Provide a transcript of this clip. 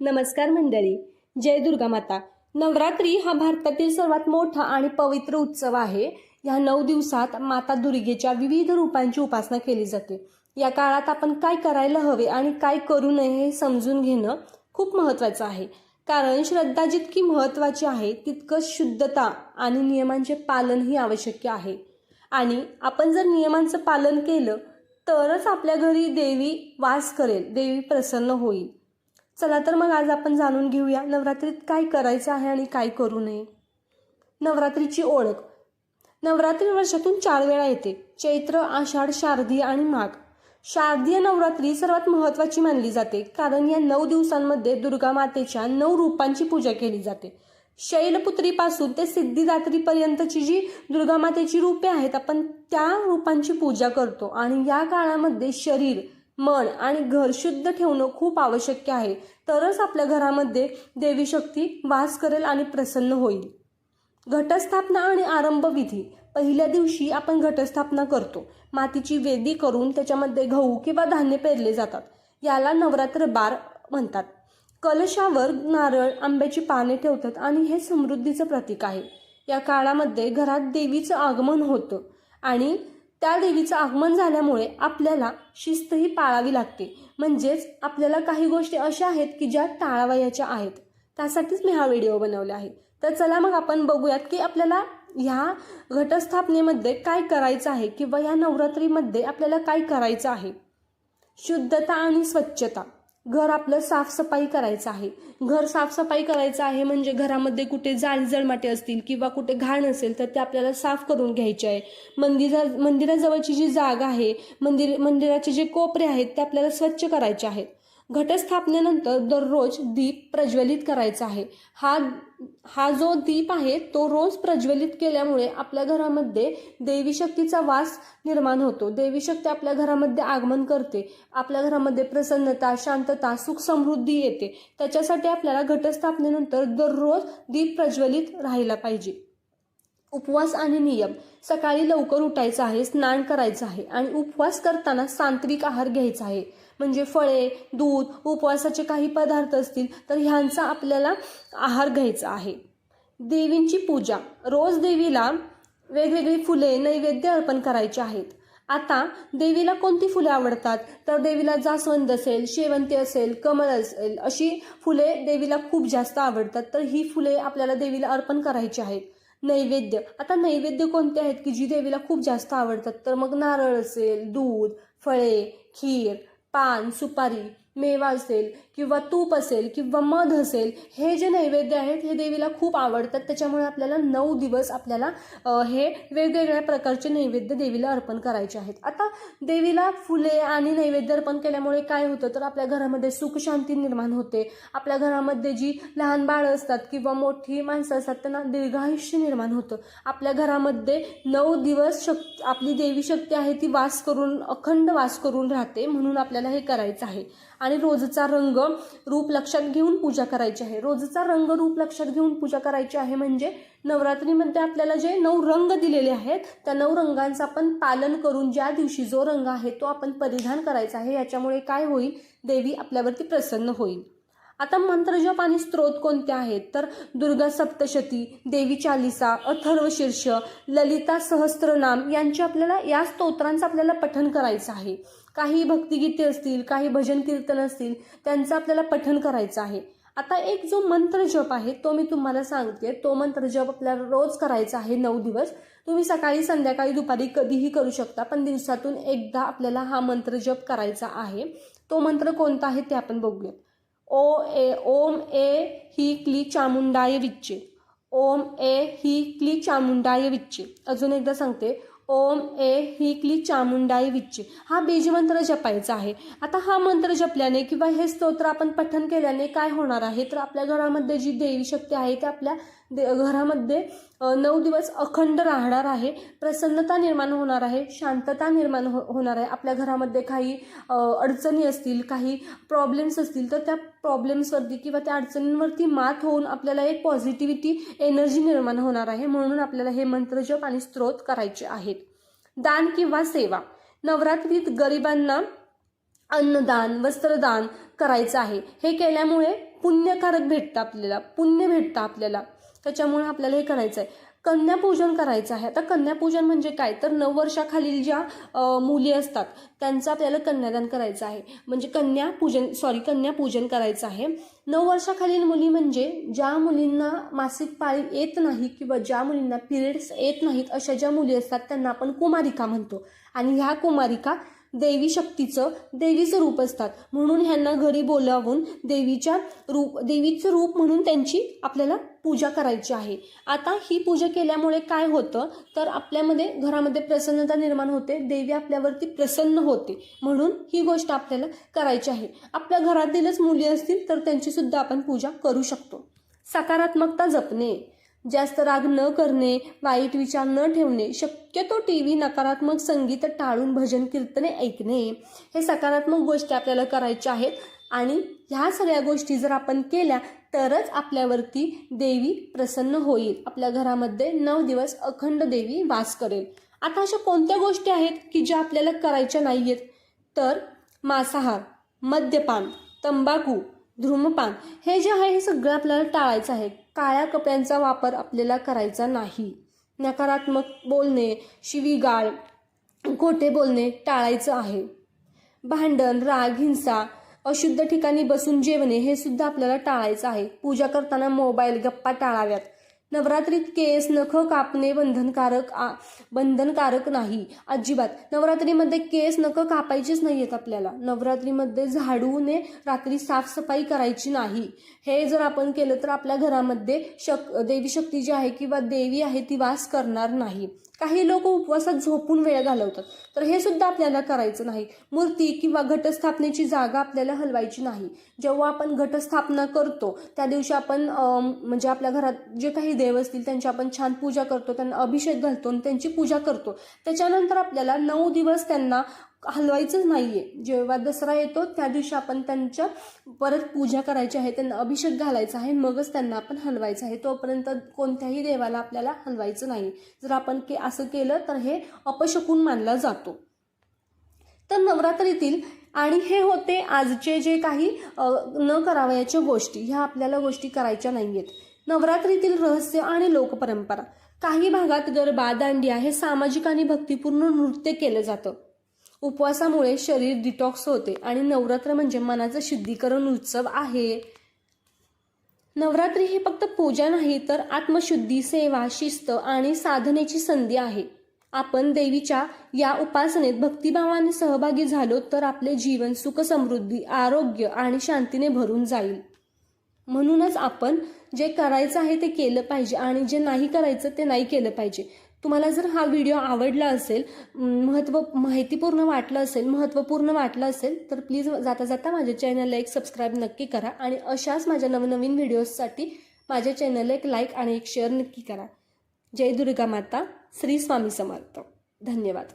नमस्कार मंडळी. जय दुर्गा माता. नवरात्री हा भारतातील सर्वात मोठा आणि पवित्र उत्सव आहे. या नऊ दिवसात माता दुर्गेच्या विविध रूपांची उपासना केली जाते. या काळात आपण काय करायला हवे आणि काय करू नये हे समजून घेणं खूप महत्त्वाचं आहे. कारण श्रद्धा जितकी महत्त्वाची आहे तितकंच शुद्धता आणि नियमांचे पालनही आवश्यक आहे. आणि आपण जर नियमांचं पालन केलं तरच आपल्या घरी देवी वास करेल देवी प्रसन्न होईल. चला तर मग आज आपण जाणून घेऊया नवरात्रीत काय करायचं आहे आणि काय करू नये. नवरात्रीची ओळख. नवरात्री वर्षातून चार वेळा येते. चैत्र आषाढ शारदीय आणि माघ. शारदीय नवरात्री सर्वात महत्त्वाची मानली जाते कारण या नऊ दिवसांमध्ये दुर्गा मातेच्या नऊ रूपांची पूजा केली जाते. शैलपुत्रीपासून ते सिद्धिदात्रीपर्यंतची जी दुर्गा मातेची रूपे आहेत आपण त्या रूपांची पूजा करतो. आणि या काळामध्ये शरीर मन आणि घर शुद्ध ठेवणं खूप आवश्यक आहे. तरच आपल्या घरामध्ये देवी शक्ती वास करेल आणि प्रसन्न होईल. घटस्थापना आणि आरंभविधी. पहिल्या दिवशी आपण घटस्थापना करतो. मातीची वेदी करून त्याच्यामध्ये गहू किंवा धान्य पेरले जातात. याला नवरात्र बार म्हणतात. कलशावर नारळ आंब्याची पाने ठेवतात आणि हे समृद्धीचं प्रतीक आहे. या काळामध्ये घरात देवीचं आगमन होतं आणि त्या देवीचं आगमन झाल्यामुळे आपल्याला शिस्तही पाळावी लागते. म्हणजेच आपल्याला काही गोष्टी अशा आहेत की ज्या टाळावयाच्या आहेत. त्यासाठीच मी हा व्हिडिओ बनवला आहे. तर चला मग आपण बघूयात की आपल्याला ह्या घटस्थापनेमध्ये काय करायचं आहे किंवा या नवरात्रीमध्ये आपल्याला काय करायचं आहे? शुद्धता आणि स्वच्छता. घर आपलं साफसफाई करायचं आहे. घर साफसफाई करायचं आहे म्हणजे घरामध्ये कुठे जाळी जळमाटे असतील किंवा कुठे घाण असेल तर ते आपल्याला साफ करून घ्यायचे आहे. मंदिरा मंदिराजवळची जी जागा आहे मंदिर मंदिराचे जे कोपरे आहेत ते आपल्याला स्वच्छ करायचे आहेत. घटस्थापनेनंतर दररोज दीप प्रज्वलित करायचा आहे. हा हा जो दीप आहे तो रोज प्रज्वलित केल्यामुळे आपल्या घरामध्ये देवी शक्तीचा वास निर्माण होतो. देवी शक्ती आपल्या घरामध्ये आगमन करते. आपल्या घरामध्ये प्रसन्नता शांतता सुख समृद्धी येते. त्याच्यासाठी आपल्याला घटस्थापनेनंतर दररोज दीप प्रज्वलित राहायला पाहिजे. उपवास आणि नियम. सकाळी लवकर उठायचं आहे स्नान करायचं आहे आणि उपवास करताना सांत्विक आहार घ्यायचा आहे. म्हणजे फळे दूध उपवासाचे काही पदार्थ असतील तर ह्यांचा आपल्याला आहार घ्यायचा आहे. देवींची पूजा. रोज देवीला वेगवेगळी फुले नैवेद्य अर्पण करायचे आहेत. आता देवीला कोणती फुले आवडतात? तर देवीला जास्वंद असेल शेवंती असेल कमळ असेल अशी फुले देवीला खूप जास्त आवडतात. तर ही फुले आपल्याला देवीला अर्पण करायची आहेत. नैवेद्य. आता नैवेद्य कोणते आहेत की जी देवीला खूप जास्त आवडतात? तर मग नारळ असेल दूध फळे खीर पान सुपारी मेवा असेल किंवा तूप असेल किंवा मध असेल हे जे नैवेद्य आहेत हे देवीला खूप आवडतात. त्याच्यामुळे आपल्याला नऊ दिवस आपल्याला हे वेगवेगळ्या प्रकारचे नैवेद्य देवीला अर्पण करायचे आहेत. आता देवीला फुले आणि नैवेद्य अर्पण केल्यामुळे काय होतं? तर आपल्या घरामध्ये सुख शांती निर्माण होते. आपल्या घरामध्ये जी लहान बाळं असतात किंवा मोठी माणसं असतात त्यांना दीर्घायुष्य निर्माण होतं. आपल्या घरामध्ये नऊ दिवस शक् आपली देवी शक्ती आहे ती वास करून अखंड वास करून राहते म्हणून आपल्याला हे करायचं आहे. आणि रोजचा रंग रूप लक्षात घेऊन पूजा करायची आहे. रोजचा रंग रूप लक्षात घेऊन पूजा करायची आहे म्हणजे नवरात्रीमध्ये आपल्याला जे नऊ रंग दिलेले आहेत त्या नऊ रंगांचं आपण पालन करून ज्या दिवशी जो रंग आहे तो आपण परिधान करायचा आहे याच्यामुळे काय होईल? देवी आपल्यावरती प्रसन्न होईल. आता मंत्रजप आणि स्त्रोत कोणते आहेत? तर दुर्गा सप्तशती देवी चालिसा अथर्व शीर्ष ललिता सहस्त्रनाम यांचे आपल्याला या स्तोत्रांचं आपल्याला पठन करायचं आहे. काही भक्तिगीते असतील काही भजन कीर्तन असतील त्यांचं आपल्याला पठन करायचं आहे. आता एक जो मंत्रजप आहे तो मी तुम्हाला सांगते. तो मंत्रजप आपल्याला रोज करायचा आहे नऊ दिवस. तुम्ही सकाळी संध्याकाळी दुपारी कधीही करू शकता पण दिवसातून एकदा आपल्याला हा मंत्रजप करायचा आहे. तो मंत्र कोणता आहे ते आपण बघूया ओ ए ओम ए ही क्ली चामुंडाय विच्चे. ओम ए ही क्ली चामुंडाय विच्चे. अजून एकदा सांगते. ओम ए ही क्ली चामुंडाय विच्चे. हा बीजमंत्र जपायचा आहे. आता हा मंत्र जपल्याने किंवा हे स्तोत्र आपण पठन केल्याने काय होणार आहे? तर आपल्या घरामध्ये जी देवी शक्ती आहे ती आपल्या दे घरामध्ये नऊ दिवस अखंड राहणार आहे प्रसन्नता निर्माण होणार आहे शांतता निर्माण हो होणार आहे. आपल्या घरामध्ये काही अडचणी असतील काही प्रॉब्लेम्स असतील तर त्या प्रॉब्लेम्सवरती किंवा त्या अडचणींवरती मात होऊन आपल्याला एक पॉझिटिव्हिटी एनर्जी निर्माण होणार आहे. म्हणून आपल्याला हे मंत्रजप आणि स्त्रोत करायचे आहेत. दान किंवा सेवा. नवरात्रीत गरिबांना अन्नदान वस्त्रदान करायचं आहे. हे केल्यामुळे पुण्यकारक भेटतं आपल्याला पुण्य भेटतं आपल्याला. त्याच्यामुळे आपल्याला हे करायचं आहे कन्यापूजन करायचं आहे. आता कन्यापूजन म्हणजे काय? तर नऊ वर्षाखालील ज्या मुली असतात त्यांचं आपल्याला कन्यादान करायचं आहे. म्हणजे कन्यापूजन सॉरी कन्यापूजन करायचं आहे. नऊ वर्षाखालील मुली म्हणजे ज्या मुलींना मासिक पाळी येत नाही किंवा ज्या मुलींना पिरियड्स येत नाहीत अशा ज्या मुली असतात त्यांना आपण कुमारिका म्हणतो. आणि ह्या कुमारिका देवी शक्तीचं देवीचं रूप असतात. म्हणून ह्यांना घरी बोलावून देवीच्या रूप देवीचं रूप म्हणून त्यांची आपल्याला पूजा करायची आहे. आता ही पूजा केल्यामुळे काय होतं? तर आपल्यामध्ये घरामध्ये प्रसन्नता निर्माण होते. देवी आपल्यावरती प्रसन्न होते. म्हणून ही गोष्ट आपल्याला करायची आहे. आपल्या घरातीलच मुली असतील तर त्यांची सुद्धा आपण पूजा करू शकतो. सकारात्मकता जपणे. जास्त राग न करणे वाईट विचार न ठेवणे शक्यतो टी व्ही नकारात्मक संगीत टाळून भजन कीर्तने ऐकणे हे सकारात्मक गोष्टी आपल्याला करायच्या आहेत. आणि ह्या सगळ्या गोष्टी जर आपण केल्या तरच आपल्यावरती देवी प्रसन्न होईल. आपल्या घरामध्ये नऊ दिवस अखंड देवी वास करेल. आता अशा कोणत्या गोष्टी आहेत की ज्या आपल्याला करायच्या नाही आहेत तर मांसाहार मद्यपान तंबाखू धूम्रपान. हे जे आहे हे सगळं आपल्याला टाळायचं आहे. काळ्या कपड्यांचा वापर आपल्याला करायचा नाही. नकारात्मक बोलणे शिवीगाळ खोटे बोलणे टाळायचं आहे. भांडण राग हिंसा अशुद्ध ठिकाणी बसून जेवणे हे सुद्धा आपल्याला टाळायचं आहे. पूजा करताना मोबाईल गप्पा टाळाव्यात. नवरात्रीत केस नख कापणे बंधनकारक आ- बंधनकारक नाही. अजिबात. नवरात्रीमध्ये केस नख कापायचेच नाही आहेत आपल्याला. नवरात्रीमध्ये झाडूने रात्री साफसफाई करायची नाही. हे जर आपण केलं तर आपल्या घरामध्ये शक देवी शक्ती जी आहे किंवा देवी आहे ती वास करणार नाही. काही लोक उपवासात झोपून वेळ घालवतात. तर हे सुद्धा आपल्याला करायचं नाही. मूर्ती किंवा घटस्थापनेची जागा आपल्याला हलवायची नाही. जेव्हा आपण घटस्थापना करतो त्या दिवशी आपण म्हणजे आपल्या घरात जे काही देव असतील त्यांची आपण छान पूजा करतो त्यांना अभिषेक घालतो आणि त्यांची पूजा करतो. त्याच्यानंतर आपल्याला नऊ दिवस त्यांना हलवायचंच नाही आहे जेव्हा दसरा येतो त्या दिवशी आपण त्यांच्या परत पूजा करायची आहे त्यांना अभिषेक घालायचा आहे मगच त्यांना आपण हलवायचं आहे. तोपर्यंत कोणत्याही देवाला आपल्याला हलवायचं नाही. जर आपण के असं केलं तर हे अपशकून मानला जातो. तर नवरात्रीतील आणि हे होते आजचे जे काही न करावयाच्या गोष्टी ह्या आपल्याला गोष्टी करायच्या नाही आहेत नवरात्रीतील रहस्य आणि लोकपरंपरा. काही भागात गरबा दांडिया हे सामाजिक आणि भक्तिपूर्ण नृत्य केलं जातं. उपवासामुळे शरीर डिटॉक्स होते आणि नवरात्र म्हणजे मनाचं शुद्धीकरण उत्सव आहे. नवरात्री ही फक्त पूजा नाही तर आत्मशुद्धी सेवा शिस्त आणि साधनेची संधी आहे. आपण देवीच्या या उपासनेत भक्तिभावाने सहभागी झालो तर आपले जीवन सुख समृद्धी आरोग्य आणि शांतीने भरून जाईल. म्हणूनच आपण जे करायचं आहे ते केलं पाहिजे आणि जे नाही करायचं ते नाही केलं पाहिजे. तुम्हाला जर हा व्हिडिओ आवडला असेल महत्त्व माहितीपूर्ण वाटलं असेल महत्त्वपूर्ण वाटलं असेल तर प्लीज जाता जाता माझ्या चॅनलला एक सबस्क्राईब नक्की करा आणि अशाच माझ्या नवनवीन व्हिडिओजसाठी माझ्या चॅनलला एक लाईक आणि एक शेअर नक्की करा. जय दुर्गा माता श्री स्वामी समर्थ. धन्यवाद.